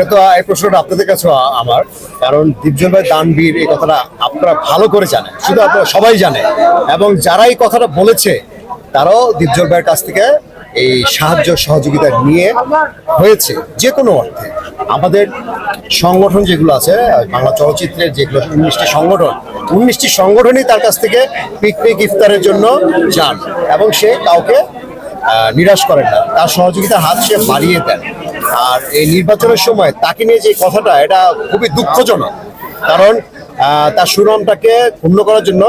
এটা তো, এই প্রশ্নটা আপনাদের কাছে আমার। কারণ দীপজল ভাই দানবীর এই কথাটা আপনারা ভালো করে জানেন। শুধু আপনারা সবাই জানে এবং যারা এই কথাটা বলেছে, তারাও দীপজল ভাইয়ের কাছ থেকে এই সাহায্য, সহযোগিতা নিয়ে হয়েছে যে কোনো অর্থে। আমাদের সংগঠন যেগুলো আছে, বাংলা চলচ্চিত্রের যেগুলো উনিশটি সংগঠন, উনিশটি সংগঠনই তার কাছ থেকে পিকনিক, ইফতারের জন্য যান এবং সে কাউকে নিরাশ করেন না। তার সহযোগিতার হাত সে বাড়িয়ে দেন। আর এই নির্বাচনের সময় তাকে নিয়ে যে কথাটা, এটা খুবই দুঃখজনক। কারণ তার সুনামটাকে ক্ষুণ্ণ করার জন্য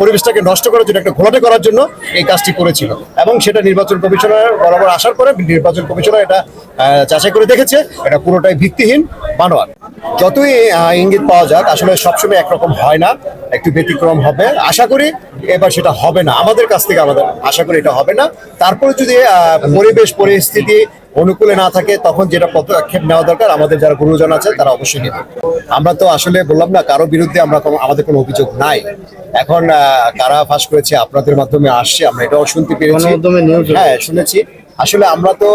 পরিবেশটাকে নষ্ট করার জন্য, একটা ঘোলাটে করার জন্য এই কাজটি করেছিল। এবং সেটা নির্বাচন কমিশনার বরাবর আসার পরে নির্বাচন কমিশনার এটা যাচাই করে দেখেছে। এটা পুরোটাই ভিত্তিহীন বানোয়ার যতই ইঙ্গিত পাওয়া যাক আসলে সবসময় একরকম হয় না একটু ব্যতিক্রম হবে। আশা করি এবার সেটা হবে না। আমাদের কাছ থেকে আমাদের আশা করি এটা হবে না। তারপরে যদি পরিবেশ পরিস্থিতি অনুকূলে না থাকে তখন যেটা পদক্ষেপ নেওয়া দরকার আমাদের যারা গুরুজন আছে তারা অবশ্যই নেবে। আমরা তো আসলে বললাম না কারও বিরুদ্ধে আমরা আমাদের কোনো অভিযোগ নাই। এখন আহ, কারা ফাঁস করেছে আপনাদের মাধ্যমে আসছে আমরা এটাও শুনতে পেরেছি। হ্যাঁ শুনেছি। আসলে আমরা তো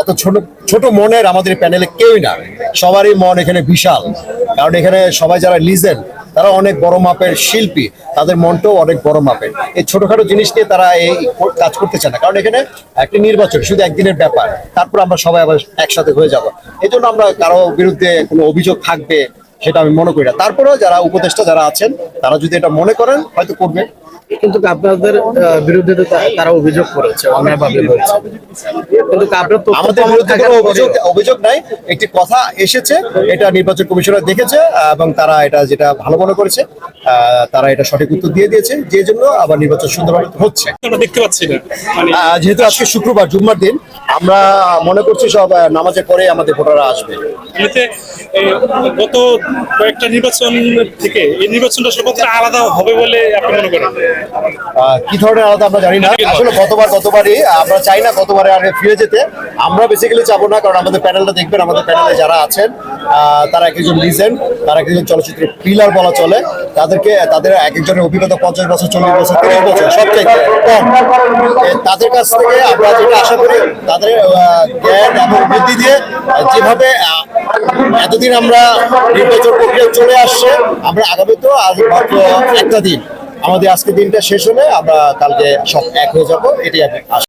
অত ছোট ছোট মনের আমাদের প্যানেলে কেউই না। সবারই মন এখানে বিশাল। কারণ এখানে সবাই যারা লিজেন তারা অনেক বড় মাপের শিল্পী। তাদের মনটাও অনেক বড় মাপের। এই ছোটখাটো জিনিস নিয়ে তারা এই কাজ করতে চায় না। কারণ এখানে একটি নির্বাচন শুধু একদিনের ব্যাপার। তারপর আমরা সবাই আবার একসাথে হয়ে যাব। এই জন্য আমরা কারও বিরুদ্ধে কোনো অভিযোগ থাকবে, সেটা আমি মনে করি না। তারপরেও যারা উপদেষ্টা যারা আছেন, তারা যদি এটা মনে করেন, হয়তো করবে। কিন্তু আপনাদের বিরুদ্ধে তো তারা অভিযোগ করেছে অন্যায়ভাবে হয়েছে কিন্তু আপনার তো আমাদের বিরুদ্ধে কোনো অভিযোগ অভিযোগ নাই। একটি কথা এসেছে এটা নির্বাচন কমিশনার দেখেছে এবং তারা এটা যেটা ভালো মনে করেছে আহ, তারা এটা সঠিক উত্তর দিয়ে দিয়েছে যে জন্য আবার নির্বাচন সুন্দরভাবে হচ্ছে। আমরা দেখতে পাচ্ছি না মানে আহ, যেহেতু আজকে শুক্রবার জুম্মার দিন আমরা মনে করছি সব আহ, নামাজের পরে আমাদের ভোটাররা আসবে। গত কয়েকটা নির্বাচন থেকে এই নির্বাচনটা কতটা আলাদা হবে বলে আপনি মনে করেন? কি ধরনের আলাদা আমরা জানি না। আসলে গতবার, গতবারই, আমরা চাই না গতবারে আগে ফিরে যেতে। আমরা বেসিক্যালি যাব না, কারণ আমাদের প্যানেলটা দেখবেন, আমাদের প্যানেলে যারা আছেন তারা এক একজন লিজেন্ড তারা এক একজন চলচ্চিত্রের পিলার বলা চলে। তাদেরকে, তাদের এক একজনের অভিজ্ঞতা পঞ্চাশ বছর, চল্লিশ বছর, তিরিশ বছর, সব থেকে কম। তাদের কাছ থেকে আমরা যেটা আশা করি, তাদের জ্ঞান এবং বুদ্ধি দিয়ে যেভাবে এতদিন আমরা নির্বাচন প্রক্রিয়া চলে আসছে, আমরা আগামী তো আজ মাত্র একটা দিন আমাদের আজকে দিনটা শেষ হলে আমরা কালকে সব এক হয়ে যাব এটাই